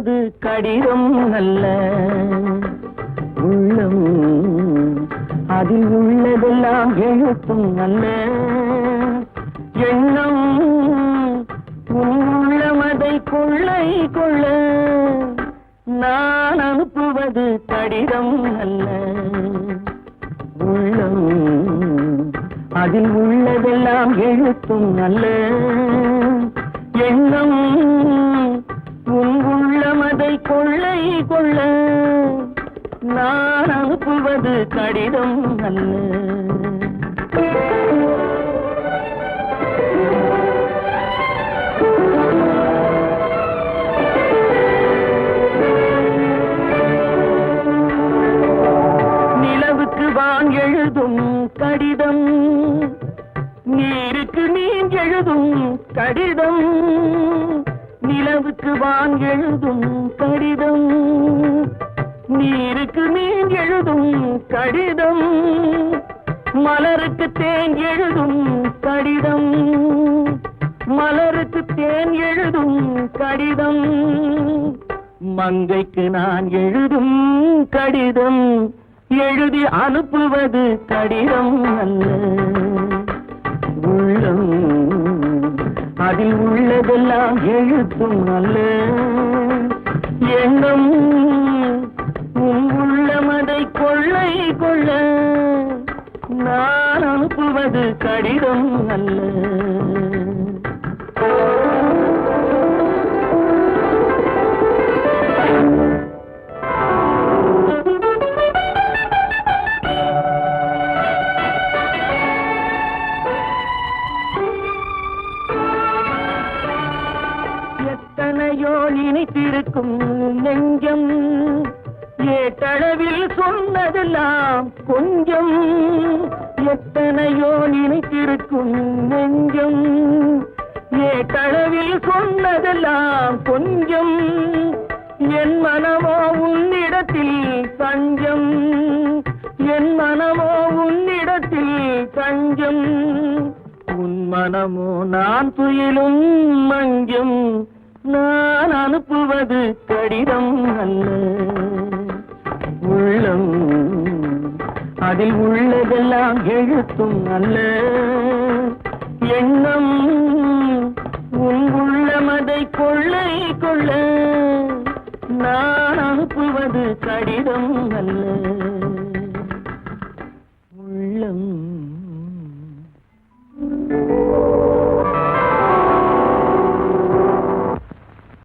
அது கடிதம் அல்ல. உள்ளம் அதில் உள்ளதெல்லாம் எழுத்தும் அல்ல. எண்ணம் உன் உள்ளமதை கொள்ளை கொள்ள. நான் அனுப்புவது கடிதம் அல்ல. உள்ளம் அதில் உள்ளதெல்லாம் எழுத்தும் அல்ல. எண்ணம் உள்ளமதை கொள்ளை கொள்ள நான் அனுப்புவது கடிதம் அல்ல. நிலவுக்கு வான் எழுதும் கடிதம் நீருக்கு நீ எழுதும் கடிதம். நிலவுக்கு வான் எழுதும் கடிதம். நீருக்கு மீன் எழுதும் கடிதம். மலருக்கு தேன் எழுதும் கடிதம். மலருக்கு தேன் எழுதும் கடிதம். மங்கைக்கு நான் எழுதும் கடிதம். எழுதி அனுப்புவது கடிதம் அல்ல. உள்ளம் அதில் உள்ளதெல்லாம் எழுத்தும் அல்ல. எண்ணம் உள்ளமதை கொள்ளை கொள்ள நான் அனுப்புவது கடிதம் அல்ல. எத்தனையோ நினைத்திருக்கும் நெஞ்சம். ஏட்டளவில் சொன்னதெல்லாம் கொஞ்சம். எத்தனையோ நினைத்திருக்கும் நெஞ்சம். ஏட்டளவில் சொன்னதெல்லாம் கொஞ்சம். என் மனமோ உன்னிடத்தில் தஞ்சம். என் மனமோ உன்னிடத்தில் தஞ்சம். உன் மனமோ நான் துயிலும் மஞ்சம். நான் அனுப்புவது கடிதம் அல்ல. உள்ளம் அதில் உள்ளதெல்லாம் எழுத்தும் அல்ல. எண்ணம் உன் உள்ளமதை கொள்ளை கொள்ள. நான் அனுப்புவது கடிதம் அல்ல.